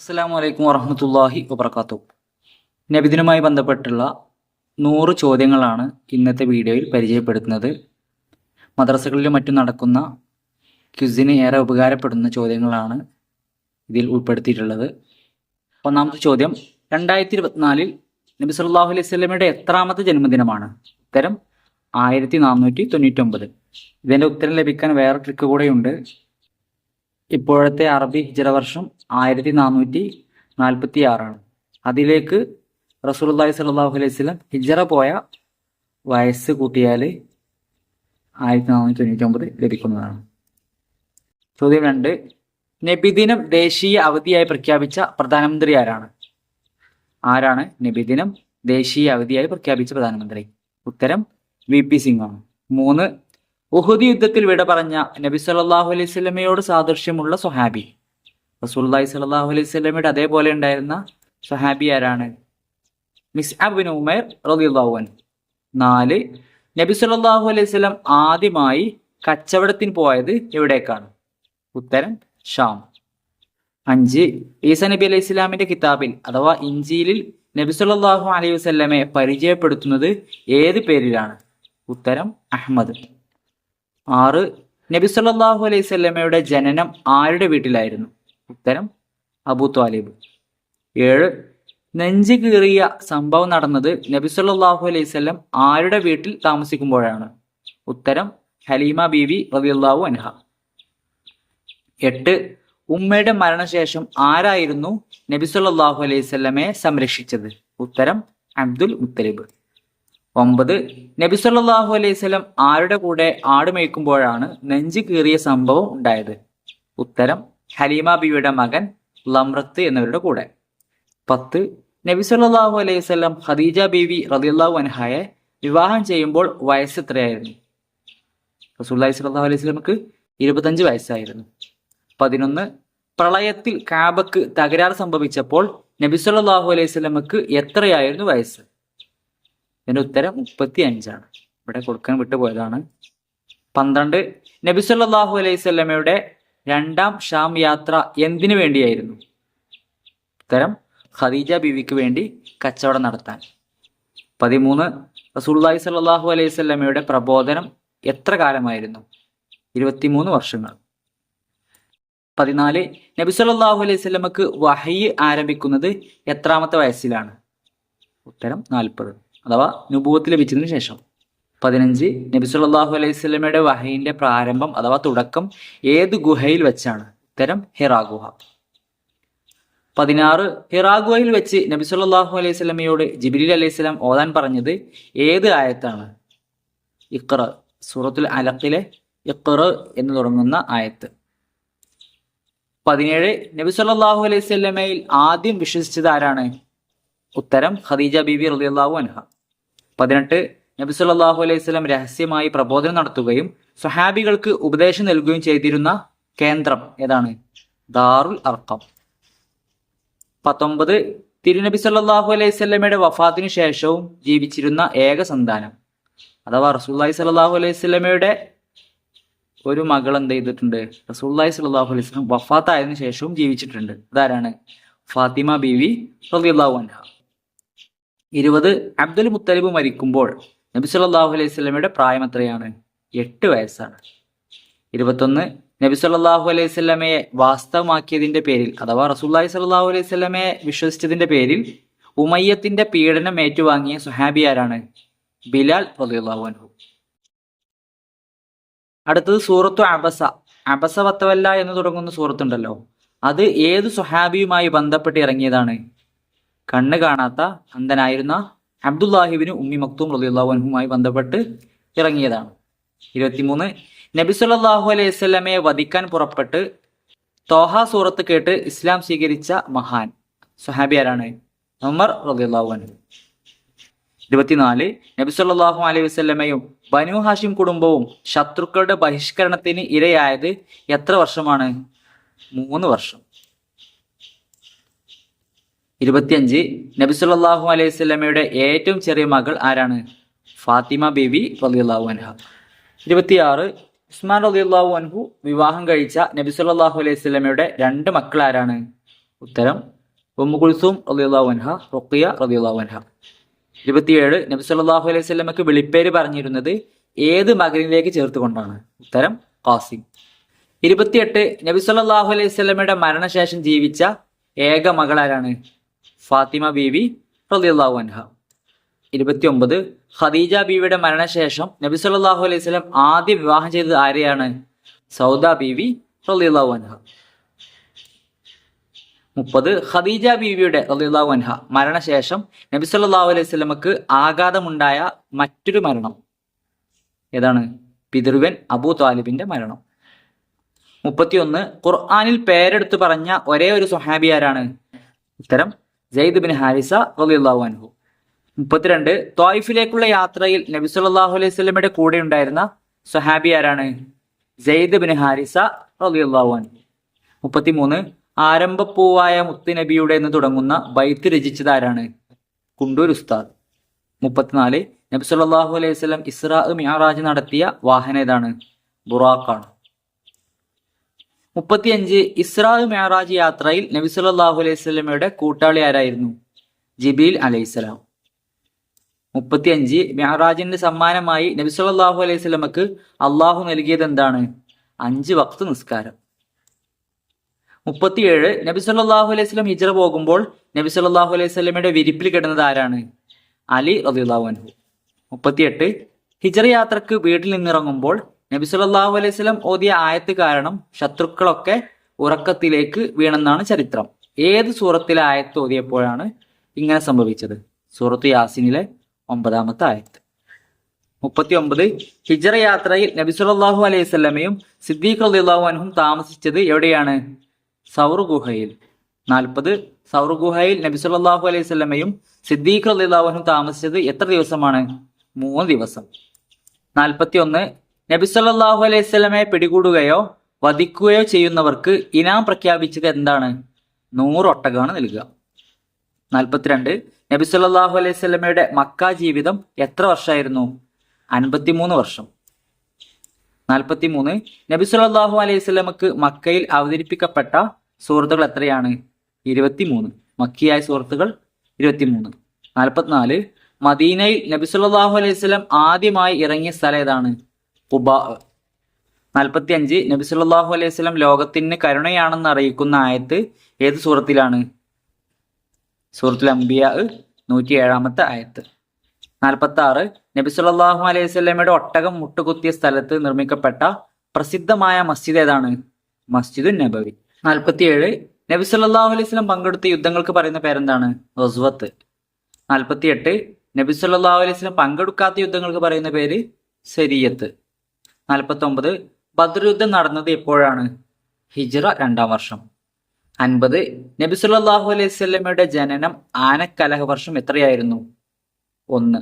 അസ്സാം വലൈക്കും വറഹമത്തല്ലാഹി വബർക്കാത്തു നബിദിനുമായി ബന്ധപ്പെട്ടുള്ള നൂറ് ചോദ്യങ്ങളാണ് ഇന്നത്തെ വീഡിയോയിൽ പരിചയപ്പെടുത്തുന്നത്. മദ്രസകളിലും മറ്റും നടക്കുന്ന ക്യുസിന് ഏറെ ഉപകാരപ്പെടുന്ന ചോദ്യങ്ങളാണ് ഇതിൽ ഉൾപ്പെടുത്തിയിട്ടുള്ളത്. ഒന്നാമത്തെ ചോദ്യം രണ്ടായിരത്തി ഇരുപത്തിനാലിൽ നബി സല്ലല്ലാഹു അലൈഹി സ്വലമയുടെ എത്രാമത്തെ ജന്മദിനമാണ്? ഉത്തരം ആയിരത്തി നാനൂറ്റി തൊണ്ണൂറ്റൊമ്പത് ഇതിന്റെ ഉത്തരം ലഭിക്കാൻ വേറെ ട്രിക്ക് കൂടെയുണ്ട്. ഇപ്പോഴത്തെ അറബി ഹിജറ വർഷം ആയിരത്തി നാനൂറ്റി നാൽപ്പത്തി ആറാണ് അതിലേക്ക് റസൂലുള്ളാഹി സ്വല്ലല്ലാഹു അലൈഹി സ്വലം ഹിജറ പോയ വയസ്സ് കൂട്ടിയാൽ ആയിരത്തി നാനൂറ്റി തൊണ്ണൂറ്റി ഒമ്പത് ലഭിക്കുന്നതാണ്. ചോദ്യം രണ്ട് നബിദിനം ദേശീയ അവധിയായി പ്രഖ്യാപിച്ച പ്രധാനമന്ത്രി ആരാണ്? ആരാണ് നബിദിനം ദേശീയ അവധിയായി പ്രഖ്യാപിച്ച പ്രധാനമന്ത്രി? ഉത്തരം വി പി സിംഗ് ആണ്. മൂന്ന് ഉഹുദ് യുദ്ധത്തിൽ വിട പറഞ്ഞ നബി സല്ലാഹു അലൈഹി സ്വലമയോട് സാദൃശ്യമുള്ള സ്വഹാബി. റസൂലുള്ളാഹി സല്ലാഹു അലൈഹി സ്വലമയുടെ അതേപോലെ ഉണ്ടായിരുന്ന സ്വഹാബി ആരാണ്? മിസ് അബിൻ ഉമൈർ അൻഹു. നാല് നബി സല്ലാഹു അലൈഹി സ്വലം ആദ്യമായി കച്ചവടത്തിന് പോയത് എവിടേക്കാണ്? ഉത്തരം ഷാം. അഞ്ച് ഈസ നബി അലൈഹി ഇസ്ലാമിന്റെ കിതാബിൽ അഥവാ ഇഞ്ചിയിലിൽ നബി സല്ലാഹു അലൈഹി വസല്ലമയെ പരിചയപ്പെടുത്തുന്നത് ഏത് പേരിലാണ്? ഉത്തരം അഹമ്മദ് ആറ്. നബി സല്ലാഹു അലൈഹി സ്വല്ലമയുടെ ജനനം ആരുടെ വീട്ടിലായിരുന്നു? ഉത്തരം അബു ത്വാലിബ്. ഏഴ്. നെഞ്ച് കീറിയ സംഭവം നടന്നത് നബി സല്ലാഹു അലൈഹി സ്വല്ലം ആരുടെ വീട്ടിൽ താമസിക്കുമ്പോഴാണ്? ഉത്തരം ഹലീമ ബീവി റളിയല്ലാഹു അൻഹ. എട്ട്. ഉമ്മയുടെ മരണശേഷം ആരായിരുന്നു നബി സല്ലല്ലാഹു അലൈഹി വസല്ലമയെ സംരക്ഷിച്ചത്? ഉത്തരം അബ്ദുൽ മുത്തലിബ്. ഒമ്പത്. നബി സല്ലാഹു അലൈഹി വസല്ലം ആരുടെ കൂടെ ആട് മേയ്ക്കുമ്പോഴാണ് നെഞ്ച് കീറിയ സംഭവം ഉണ്ടായത്? ഉത്തരം ഹലീമ ബിയുടെ മകൻ ലമ്രത്ത് എന്നിവരുടെ കൂടെ. പത്ത്. നബി സല്ലാഹു അലൈഹി വസല്ലം ഖദീജ ബീവി റളിയല്ലാഹു അൻഹയെ വിവാഹം ചെയ്യുമ്പോൾ വയസ്സ് എത്രയായിരുന്നു? റസൂലുള്ളാഹി സ്വല്ലല്ലാഹു അലൈഹി സ്വലമക്ക് ഇരുപത്തഞ്ച് വയസ്സായിരുന്നു. പതിനൊന്ന്. പ്രളയത്തിൽ കാബക്ക് തകരാർ സംഭവിച്ചപ്പോൾ നബി സല്ലല്ലാഹു അലൈഹി സ്വലമക്ക് എത്രയായിരുന്നു വയസ്സ്? ഇതിന്റെ ഉത്തരം മുപ്പത്തി അഞ്ചാണ് ഇവിടെ കൊടുക്കാൻ വിട്ടുപോയതാണ്. പന്ത്രണ്ട് നബി സല്ലാഹു അലൈഹി വസല്ലമയുടെ രണ്ടാം ഷാം യാത്ര എന്തിനു വേണ്ടിയായിരുന്നു? ഉത്തരം ഖദീജ ബീവിക്ക് വേണ്ടി കച്ചവടം നടത്താൻ. പതിമൂന്ന് റസൂള്ളി സല്ലാഹു അലൈഹി വസല്ലമയുടെ പ്രബോധനം എത്ര കാലമായിരുന്നു? ഇരുപത്തിമൂന്ന് വർഷങ്ങൾ. പതിനാല് നബി സല്ലാഹു അലൈഹി സ്വലമക്ക് വഹയ്യ് ആരംഭിക്കുന്നത് എത്രാമത്തെ വയസ്സിലാണ്? ഉത്തരം നാൽപ്പത്. അഥവാ നുപൂത്ത് ലഭിച്ചതിന് ശേഷം. പതിനഞ്ച് നബി സല്ലല്ലാഹു അലൈഹി വസല്ലമയുടെ വഹയിന്റെ പ്രാരംഭം അഥവാ തുടക്കം ഏത് ഗുഹയിൽ വെച്ചാണ്? ഉത്തരം ഹിറാ ഗുഹ. പതിനാറ് ഹിറാ ഗുഹയിൽ വെച്ച് നബി സല്ലല്ലാഹു അലൈഹി വസല്ലമയോട് ജിബ്രീൽ അലൈഹി സ്വലാം ഓതാൻ പറഞ്ഞത് ഏത് ആയത്താണ്? ഇഖ്റ സൂറത്തുൽ അലഖിലെ ഇഖ്റ എന്ന് തുടങ്ങുന്ന ആയത്ത്. പതിനേഴ് നബി സല്ലല്ലാഹു അലൈഹി വസല്ലമയിൽ ആദ്യം വിശ്വസിച്ചത് ആരാണ്? ഉത്തരം ഖദീജ ബീബി റളിയല്ലാഹു അൻഹ. പതിനെട്ട് നബി സല്ലല്ലാഹു അലൈഹി സ്വലം രഹസ്യമായി പ്രബോധനം നടത്തുകയും സ്വഹാബികൾക്ക് ഉപദേശം നൽകുകയും ചെയ്തിരുന്ന കേന്ദ്രം ഏതാണ്? ദാറുൽ അർക്കം പത്തൊമ്പത് തിരുനബി സല്ലാഹു അലൈഹി സ്വലമയുടെ വഫാത്തിനു ശേഷവും ജീവിച്ചിരുന്ന ഏക സന്താനം. അഥവാ റസൂലുള്ളാഹി സല്ലാഹു അലൈഹി സ്വലമയുടെ ഒരു മകൾ എന്ത് ചെയ്തിട്ടുണ്ട്? റസൂലുള്ളാഹി സല്ലാഹു അലൈഹി സ്വലം വഫാത്തായതിനു ശേഷവും ജീവിച്ചിട്ടുണ്ട്. അതാരാണ്? ഫാത്തിമ ബീവി റളിയല്ലാഹു അൻഹ. ഇരുപത് അബ്ദുൽ മുത്തലിബ് മരിക്കുമ്പോൾ നബി സല്ലാഹു അലൈഹി സ്വലമയുടെ പ്രായം എത്രയാണ്? എട്ട് വയസ്സാണ്. ഇരുപത്തൊന്ന് നബി സല്ലാഹു അലൈഹി സ്വലമയെ വാസ്തവമാക്കിയതിന്റെ പേരിൽ അഥവാ റസൂലുള്ളാഹി സല്ലാഹു അലൈഹി സ്വലമയെ വിശ്വസിച്ചതിന്റെ പേരിൽ ഉമയ്യത്തിന്റെ പീഡനം ഏറ്റുവാങ്ങിയ സുഹാബി ആരാണ്? ബിലാൽ റളിയല്ലാഹു അൻഹു. അടുത്തത് സൂറത്തു അബസ. അബസ വത്തവല്ല എന്ന് തുടങ്ങുന്ന സൂറത്തുണ്ടല്ലോ. അത് ഏത് സുഹാബിയുമായി ബന്ധപ്പെട്ട് ഇറങ്ങിയതാണ്? കണ്ണ് കാണാത്ത അന്ധനായിരുന്ന അബ്ദുല്ലാഹിബിന് ഉമ്മി മക്തൂം അൻഹുമായി ബന്ധപ്പെട്ട് ഇറങ്ങിയതാണ്. ഇരുപത്തിമൂന്ന് നബി സല്ലല്ലാഹു അലൈഹി വസല്ലമയെ വധിക്കാൻ പുറപ്പെട്ട് തോഹ സൂറത്ത് കേട്ട് ഇസ്ലാം സ്വീകരിച്ച മഹാൻ സുഹാബി ആരാണ്? ഉമർ അൻഹു. ഇരുപത്തിനാല് നബി സല്ലല്ലാഹു അലൈഹി വസല്ലമയും ബനു ഹാഷിം കുടുംബവും ശത്രുക്കളുടെ ബഹിഷ്കരണത്തിന് ഇരയായത് എത്ര വർഷമാണ്? മൂന്ന് വർഷം. ഇരുപത്തിയഞ്ച്. നബി സല്ലല്ലാഹു അലൈഹി സ്വലമയുടെ ഏറ്റവും ചെറിയ മകൾ ആരാണ്? ഫാത്തിമ ബീവി റളിയല്ലാഹു അൻഹ. ഇരുപത്തിയാറ്. ഉസ്മാൻ റളിയല്ലാഹു അൻഹു വിവാഹം കഴിച്ച നബി സല്ലല്ലാഹു അലൈഹി സ്വലമയുടെ രണ്ട് മക്കൾ ആരാണ്? ഉത്തരം ഉമ്മു കുൽസൂം റളിയല്ലാഹു അൻഹ റുഖിയ റളിയല്ലാഹു അൻഹ. ഇരുപത്തിയേഴ്. നബി സല്ലല്ലാഹു അലൈഹി വസല്ലമക്ക് വിളിപ്പേര് പറഞ്ഞിരുന്നത് ഏത് മകനിലേക്ക് ചേർത്തുകൊണ്ടാണ്? ഉത്തരം ഖാസിം. ഇരുപത്തിയെട്ട്. നബി സല്ലല്ലാഹു അലൈഹി സ്വലമയുടെ മരണശേഷം ജീവിച്ച ഏക മകളാരാണ് ഫാത്തിമ ബീവി റളിയല്ലാഹു അൻഹ. ഇരുപത്തിയൊമ്പത് ഖദീജ ബീവിയുടെ മരണശേഷം നബി സല്ലാഹു അലൈഹി സ്വലം ആദ്യം വിവാഹം ചെയ്തത് ആരെയാണ്? സൗദ ബീവി റളിയല്ലാഹു അൻഹ. മുപ്പത് ഖദീജ ബീവിയുടെ റളിയല്ലാഹു അൻഹ മരണശേഷം നബി സല്ലാഹു അലൈഹി സ്വലമക്ക് ആഘാതമുണ്ടായ മറ്റൊരു മരണം. ഏതാണ്? പിതൃവൻ അബൂ താലിബിന്റെ മരണം. മുപ്പത്തിയൊന്ന് ഖുർആാനിൽ പേരെടുത്ത് പറഞ്ഞ ഒരേ ഒരു സ്വഹാബി ആരാണ്? ഉത്തരം ജയ്ദ് ബിൻ ഹാരിസ റളിയല്ലാഹു അൻഹു. മുപ്പത്തിരണ്ട് തോയിഫിലേക്കുള്ള യാത്രയിൽ നബി സല്ലല്ലാഹു അലൈഹി വസല്ലമയുടെ കൂടെ ഉണ്ടായിരുന്ന സ്വഹാബി ആരാണ്? ജയ്ദ് ബിൻ ഹാരിസ റളിയല്ലാഹു അൻഹു. മുപ്പത്തിമൂന്ന് ആരംഭപ്പൂവായ മുത്തുനബിയുടെ എന്ന് തുടങ്ങുന്ന ബൈത്ത് രചിച്ചത് ആരാണ്? കുണ്ടൂർ ഉസ്താദ്. മുപ്പത്തിനാല് നബി സല്ലല്ലാഹു അലൈഹി സ്വലം ഇസ്രാ മിയാറാജ് നടത്തിയ വാഹനം ഏതാണ്? ബുറാഖാണ് മുപ്പത്തിയഞ്ച് ഇസ്രാ മെഹറാജ് യാത്രയിൽ നബി സല്ലല്ലാഹു അലൈഹി സ്വലമയുടെ കൂട്ടാളി ആരായിരുന്നു? ജിബീൽ അലൈഹിസ്സലാം. മുപ്പത്തിയഞ്ച് മെഹറാജിന്റെ സമ്മാനമായി നബി സല്ലല്ലാഹു അലൈഹി സ്വലമക്ക് അള്ളാഹു നൽകിയത് എന്താണ്? അഞ്ച് വക്ത് നിസ്കാരം. മുപ്പത്തിയേഴ് നബി സല്ലല്ലാഹു അലൈഹി സ്വലം ഹിജറ പോകുമ്പോൾ നബി സല്ലല്ലാഹു അലൈഹി വസല്ലമയുടെ വിരിപ്പിൽ കിടന്നത് ആരാണ്? അലി റളിയല്ലാഹു അൻഹു. മുപ്പത്തിയെട്ട് ഹിജറ യാത്രയ്ക്ക് വീട്ടിൽ നിന്നിറങ്ങുമ്പോൾ നബി സല്ലല്ലാഹു അലൈഹി സ്വലം ഓതിയ ആയത്ത് കാരണം ശത്രുക്കളൊക്കെ ഉറക്കത്തിലേക്ക് വീണെന്നാണ് ചരിത്രം. ഏത് സൂറത്തിലെ ആയത്ത് ഓതിയപ്പോഴാണ് ഇങ്ങനെ സംഭവിച്ചത്? സൂറത്ത് യാസിനിലെ ഒമ്പതാമത്തെ ആയത്ത്. മുപ്പത്തി ഒമ്പത് ഹിജറ യാത്രയിൽ നബി സല്ലല്ലാഹു അലൈഹി സ്വലമയും സിദ്ദീഖ് അള്ളാഹു അനഹും താമസിച്ചത് എവിടെയാണ്? സൗർ ഗുഹയിൽ. നാൽപ്പത് സൗർ ഗുഹയിൽ നബി സല്ലല്ലാഹു അലൈഹി സ്വലമയും സിദ്ദീഖ് അള്ളാഹു അനഹും താമസിച്ചത് എത്ര ദിവസമാണ്? മൂന്ന് ദിവസം. നാൽപ്പത്തി ഒന്ന് നബി സല്ലല്ലാഹു അലൈഹി സ്വലമെ പിടികൂടുകയോ വധിക്കുകയോ ചെയ്യുന്നവർക്ക് ഇനാം പ്രഖ്യാപിച്ചത് എന്താണ്? നൂറ് ഒട്ടകമാണ് നൽകുക. നാൽപ്പത്തിരണ്ട് നബി സല്ലല്ലാഹു അലൈഹി സ്വലമയുടെ മക്ക ജീവിതം എത്ര വർഷമായിരുന്നു? അൻപത്തിമൂന്ന് വർഷം. നാൽപ്പത്തിമൂന്ന് നബി സല്ലല്ലാഹു അലൈഹി സ്വലമക്ക് മക്കയിൽ അവതരിപ്പിക്കപ്പെട്ട സുഹൃത്തുക്കൾ എത്രയാണ്? ഇരുപത്തിമൂന്ന്. മക്കിയായ സൂറത്തുകൾ ഇരുപത്തിമൂന്ന്. നാൽപ്പത്തിനാല് മദീനയിൽ നബി സല്ലല്ലാഹു അലൈഹി സ്വലം ആദ്യമായി ഇറങ്ങിയ സ്ഥലം ഏതാണ്? ഖുബാ നാൽപ്പത്തി അഞ്ച് നബി സല്ലല്ലാഹു അലൈഹി സ്വലം ലോകത്തിന് കരുണയാണെന്ന് അറിയിക്കുന്ന ആയത്ത് ഏത് സൂറത്തിലാണ്? സൂറത്തുൽ അംബിയ നൂറ്റി ഏഴാമത്തെ ആയത്ത്. നാൽപ്പത്തി ആറ് നബി സല്ലല്ലാഹു അലൈഹി വസല്ലമയുടെ ഒട്ടകം മുട്ടുകുത്തിയ സ്ഥലത്ത് നിർമ്മിക്കപ്പെട്ട പ്രസിദ്ധമായ മസ്ജിദ് ഏതാണ്? മസ്ജിദുൻ നബവി. നാൽപ്പത്തിയേഴ് നബി സല്ലല്ലാഹു അലൈഹി സ്വലം പങ്കെടുത്ത യുദ്ധങ്ങൾക്ക് പറയുന്ന പേരെന്താണ്? റസ്വത്ത് നാൽപ്പത്തിയെട്ട് നബി സല്ലല്ലാഹു അലൈഹി സ്വലം പങ്കെടുക്കാത്ത യുദ്ധങ്ങൾക്ക് പറയുന്ന പേര് സരിയത്ത്. നാൽപ്പത്തി ഒമ്പത് ബദർ യുദ്ധം നടന്നത് എപ്പോഴാണ്? ഹിജ്റ രണ്ടാം വർഷം. അൻപത്. നബി സല്ലല്ലാഹു അലൈഹി വസല്ലമയുടെ ജനനം ആനക്കലഹ വർഷം എത്രയായിരുന്നു? ഒന്ന്.